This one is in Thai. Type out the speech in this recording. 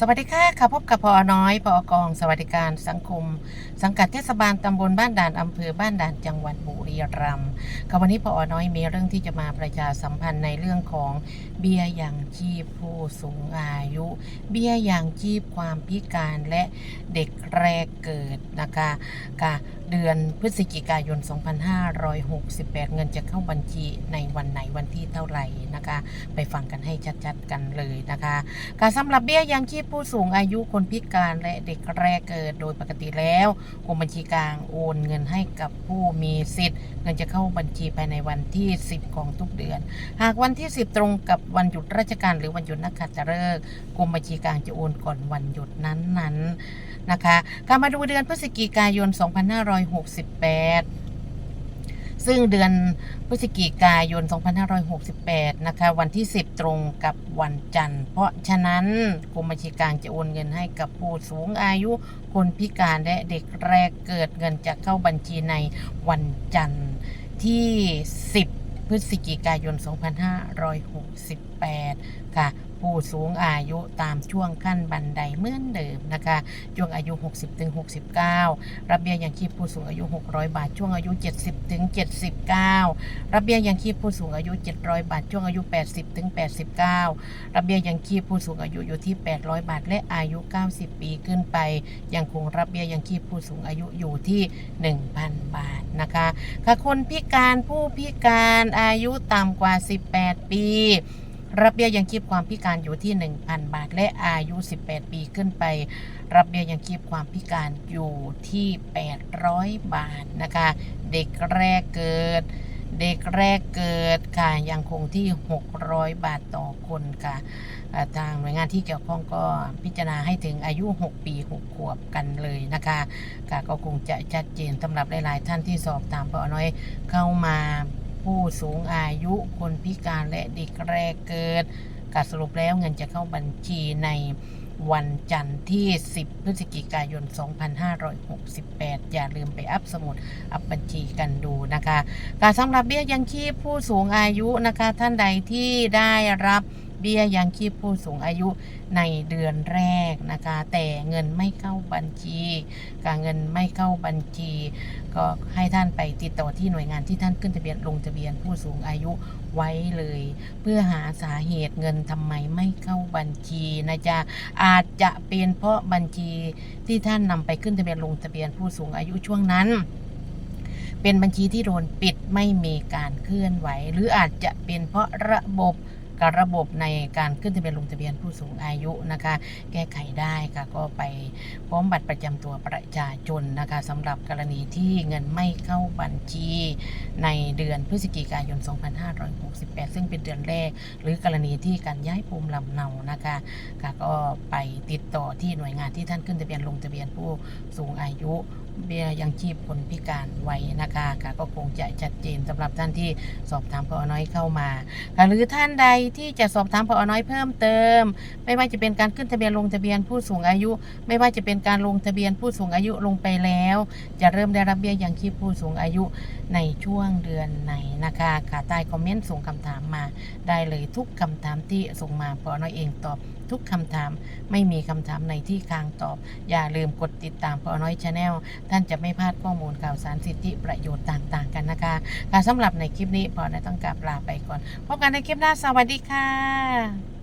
สวัสดีค่ะค่ะพบกับพอน้อยพอกอง สวัสดิการสังคม สังกัดเทศบาลตำบลบ้านด่านอำเภอบ้านด่านจังหวัดบุรีรัมย์ค่ะวันนี้พอน้อยมีเรื่องที่จะมาประชาสัมพันธ์ในเรื่องของเบี้ยยังชีพผู้สูงอายุ เบี้ยยังชีพความพิการและเด็กแรกเกิดนะคะค่ะเดือนพฤศจิกายน 2568 เงินจะเข้าบัญชีในวันไหนวันที่เท่าไหร่นะคะ ไปฟังกันให้ชัดๆกันเลยนะคะการสำหรับเบี้ยยังชีพผู้สูงอายุคนพิการและเด็กแรกเกิดโดยปกติแล้วกรมบัญชีกลางโอนเงินให้กับผู้มีสิทธิ์ เงินจะเข้าบัญชีภายในวันที่ 10 ของทุกเดือน หากวันที่ 10 ตรงกับวันหยุดราชการหรือวันหยุดนักขัตฤกษ์กรมบัญชีกลางจะโอนก่อนวันหยุดนั้นๆนะคะการมาดูเดือนพฤศจิกายน 2568 ซึ่งเดือนพฤศจิกายน 2568 นะคะ วันที่ 10 ตรงกับวันจันทร์ เพราะฉะนั้นกรมบัญชีกลางจะโอนเงินให้กับผู้สูงอายุคนพิการและเด็กแรกเกิดเงินจะเข้าบัญชีในวันจันทร์ที่ 10 พฤศจิกายน 2568 ค่ะ ผู้สูงอายุตามช่วงขั้นบันไดเหมือนเดิมนะคะช่วงอายุ 60ถึง69 รับเบี้ยยังชีพผู้สูงอายุ 600 บาท ช่วงอายุ 70ถึง79 รับเบี้ยยังชีพผู้สูงอายุ 700 บาท ช่วงอายุ 80ถึง89 รับเบี้ยยังชีพผู้สูงอายุอยู่ที่ 800 บาท และอายุ 90 ปีขึ้นไป ยังคงรับเบี้ยยังชีพผู้สูงอายุอยู่ที่ 1,000 บาทนะคะค่ะคนพิการผู้พิการอายุต่ำกว่า 18 ปี รับเบี้ยยังชีพความพิการอยู่ที่ 1,000 บาท และอายุ 18 ปีขึ้นไป รับเบี้ยยังชีพความพิการอยู่ที่ 800 บาทนะคะ เด็กแรกเกิด เด็กแรกเกิดค่ะยังคงที่ 600 บาทต่อคนค่ะทางหน่วยงานที่เกี่ยวข้องก็พิจารณาให้ถึงอายุ 6 ปี 6 ขวบกันเลยนะคะค่ะก็คงจะชัดเจนสำหรับหลาย ๆ ท่านที่สอบถามพอน้อยเข้ามา ผู้สูงอายุคนพิการและเด็กแรกเกิดกสรุปแล้วเงินจะเข้าบัญชีในวันจันทร์ที่ 10 พฤศจิกายน 2568 อย่าลืมไปอัพสมุดอัพบัญชีกันดูนะคะ การสำหรับเบี้ยยังชีพผู้สูงอายุนะคะ ท่านใดที่ได้รับ เบี้ยยังชีพผู้สูงอายุในเดือนแรกนะคะ แต่เงินไม่เข้าบัญชีการเงินไม่เข้าบัญชี ก็ให้ท่านไปติดต่อที่หน่วยงานที่ท่านขึ้นทะเบียนลงทะเบียนผู้สูงอายุไว้เลย เพื่อหาสาเหตุเงินทำไมไม่เข้าบัญชีนะจ๊ะอาจจะเป็นเพราะบัญชีที่ท่านนำไปขึ้นทะเบียนลงทะเบียนผู้สูงอายุช่วงนั้นเป็นบัญชีที่โดนปิดไม่มีการเคลื่อนไหว หรืออาจจะเป็นเพราะระบบ การระบบในการขึ้นทะเบียนลงทะเบียนผู้สูงอายุนะคะ แก้ไขได้ค่ะก็ไปพร้อมบัตรประจำตัวประชาชนนะคะสำหรับกรณีที่เงินไม่เข้าบัญชีในเดือนพฤศจิกายน 2568 ซึ่งเป็นเดือนแรก หรือกรณีที่การย้ายภูมิลำเนานะคะค่ะก็ไปติดต่อที่หน่วยงานที่ท่านขึ้นทะเบียนลงทะเบียนผู้สูงอายุ เบี้ยยังชีพคนพิการไว้นะคะค่ะก็คงจะชัดเจนสำหรับท่านที่สอบถามพอน้อยเข้ามาค่ะหรือท่านใดที่จะสอบถามพอน้อยเพิ่มเติม ไม่ว่าจะเป็นการขึ้นทะเบียนลงทะเบียนผู้สูงอายุ ไม่ว่าจะเป็นการลงทะเบียนผู้สูงอายุลงไปแล้ว จะเริ่มได้รับเบี้ยยังชีพผู้สูงอายุ ในช่วงเดือนไหนนะคะค่ะใต้คอมเมนต์ส่งคำถามมาได้เลยทุกคำถามที่ส่งมาพอน้อยเองตอบทุกคำถามไม่มีคำถามในที่ค้างตอบ อย่าลืมกดติดตามพอน้อยชาแนลท่านจะไม่พลาดข้อมูลข่าวสารสิทธิประโยชน์ต่างๆ กันนะคะค่ะสำหรับในคลิปนี้พอน้อยต้องกราบลาไปก่อน พบกันในคลิปหน้าสวัสดีค่ะ